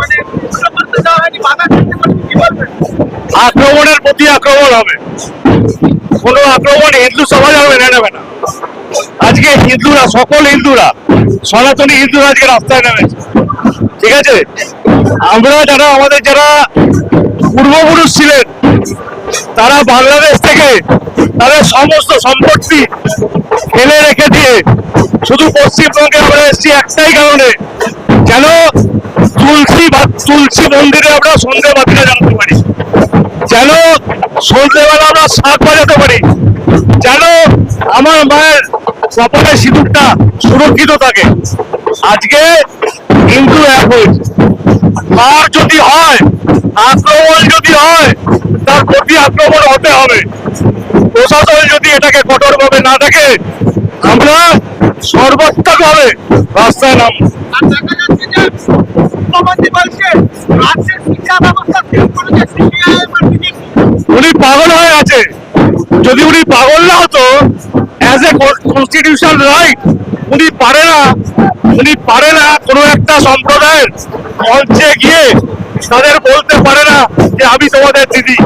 মানে আক্রমণের প্রতি আক্রমণ হবে। কোনো আক্রমণ হিন্দু সমাজ হবে মেনে নেবে না। আজকে হিন্দুরা, সকল হিন্দুরা, সনাতনী হিন্দুরা আজকে রাস্তায় নেমেছে। ঠিক আছে? আমরা যারা, আমাদের যারা পূর্বপুরুষ ছিলেন তারা বাংলাদেশ থেকে তাদের সমস্ত সম্পত্তি ফেলে রেখে দিয়ে শুধু পশ্চিমবঙ্গে আমরা এসেছি একটাই কারণে, যেন তুলসী বা তুলসী মন্দিরে আমরা সন্ধে বাতিটা জানাতে পারি। যেন সন্ধ্যেবেলা আমরা শাক বাজাতে পারি। যেন আমার মায়ের কপালে সিঁদুরটা সুরক্ষিত থাকে। আজকে হিন্দু এক হয়েছে। আর যদি হয়, আক্রমণ যদি হয় প্রতি আক্রমণ হতে হবে। প্রশাসন যদি এটাকে কঠোরভাবে না দেখে, আমরা সর্বাত্মকভাবে রাস্তায় বিজেপি উনি পাগল হয়ে আছে। যদি উনি পাগল না হতো অ্যাজ এ কনস্টিটিউশন রাইট উনি পারে না। উনি পারে না কোনো একটা সম্প্রদায়ের। মঞ্চে গিয়ে তাদের বলতে পারে না যে আমি তোমাদের দিদি।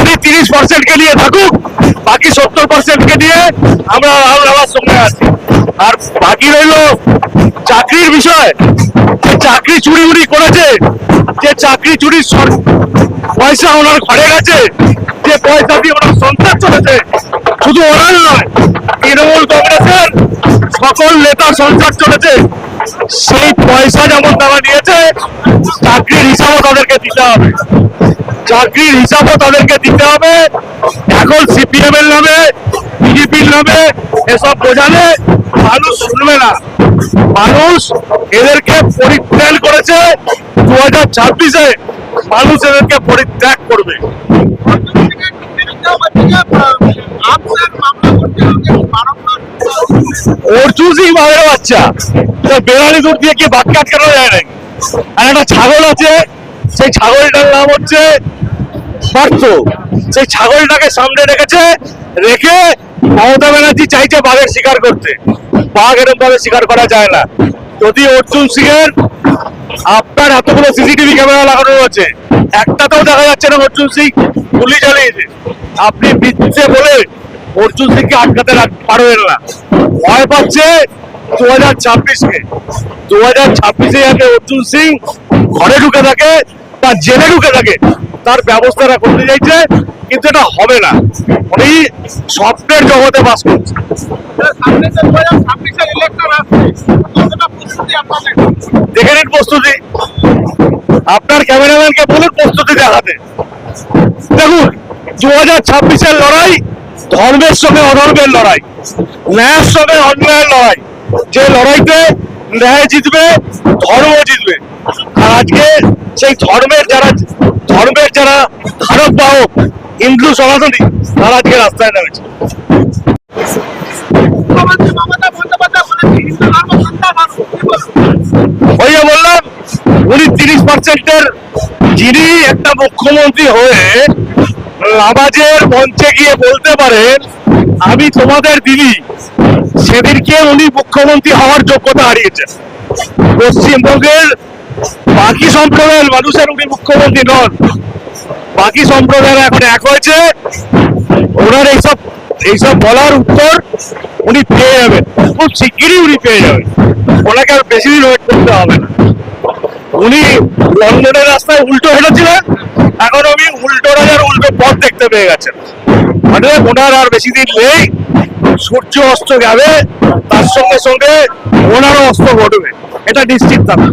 উনি তিরিশ পার্সেন্টকে নিয়ে থাকুক, বাকি সত্তর পার্সেন্টকে নিয়ে আমরা রাহুল রাভার সঙ্গে আছি। আর বাকি রইল চাকরির বিষয়। চাকরি চুরি উনি করেছে, যে চাকরি সর- পয়সা ওনার ঘরে গেছে, যে পয়সা দিয়ে ওনার সংসার চলেছে, শুধু ওনার নয়, তৃণমূল কংগ্রেসের সকল নেতার সংসার চলেছে। সেই পয়সা যেমন তারা নিয়েছে চাকরির হিসাবও তাদেরকে দিতে হবে। চাকরির হিসাবও তাদেরকে দিতে হবে। এখন সিপিএম এর নামে বিজেপির নামে এসব বোঝালে মানুষ শুনবে না। মানুষ এদেরকে পরিত্যাগ করেছে। দু হাজার ছাব্বিশে মানুষ এদেরকে পরিত্যাগ করবে। অর্জুন সিং বাঘের বাচ্চা। বেড়ালি দূর দিয়ে কি বাক্য আটকানো যায় নাকি? আর একটা ছাগল আছে, সেই ছাগলটার নাম হচ্ছে সেই ছাগলটাকে সামনে রেখেছে, রেখে মমতা ব্যানার্জি চাইছে বাঘের শিকার করতে। বাঘ এরকম ভাবে শিকার করা যায় না। যদি অর্জুন সিং এর আপনার এতগুলো সিসিটিভি ক্যামেরা লাগানো আছে, একটাতেও দেখা যাচ্ছে না অর্জুন সিং গুলি চালিয়েছে। আপনি মিথ্যে বলে অর্জুন সিংকে আটকাতে পারবেন না। ভয় পাচ্ছে দু হাজার ছাব্বিশকে, দু হাজার ছাব্বিশে যাতে অর্জুন সিং ঘরে ঢুকে থাকে বা জেলে ঢুকে থাকে, তার ব্যবস্থাটা করতে চাইছে, কিন্তু এটা হবে না। উনি স্বপ্নের জগতে বাস করছে। দেখে নিন প্রস্তুতি। আপনার ক্যামেরাম্যানকে বলুন প্রস্তুতি দেখাতে। দেখুন, দু হাজার ছাব্বিশের লড়াই ধর্মের সঙ্গে অধর্মের লড়াই, ন্যায়ের সঙ্গে অন্যায়ের লড়াই। যে লড়াইতে ন্যায় জিতবে ধর্ম জিতবে। আর আজকে সেই ধর্মের যারা ধর্মের যারা খারাপ বাহক হিন্দু সনাতনী তারা আজকে রাস্তায় নেমেছে। ওই যে বললাম উনি তিরিশ পার্সেন্টের যিনি একটা মুখ্যমন্ত্রী হয়ে নামাজের মঞ্চে গিয়ে বলতে পারেন, আমি তোমাদের দিদি সেদিনকে উনি মুখ্যমন্ত্রী হওয়ার যোগ্যতা হারিয়েছেন। পশ্চিমবঙ্গের বাকি সম্প্রদায়ের মানুষের উনি মুখ্যমন্ত্রী নন। বাকি সম্প্রদায়ের এখন এক হয়েছে। ওনার এইসব এইসব বলার উত্তর উনি পেয়ে যাবেন। খুব শিগগিরই উনি পেয়ে যাবেন। ওনাকে আর বেশি দিন ওয়েট করতে হবে না। উনি লন্ডনের রাস্তায় উল্টো হেঁটেছিলেন। এখন উনি উল্টো রাজার উল্টো পথ দেখতে পেয়ে গেছেন। মানে ওনার আর বেশি দিন নেই। সূর্য অস্ত যাবে, তার সঙ্গে সঙ্গে ওনারও অস্ত ঘটবে। এটা নিশ্চিত থাকুন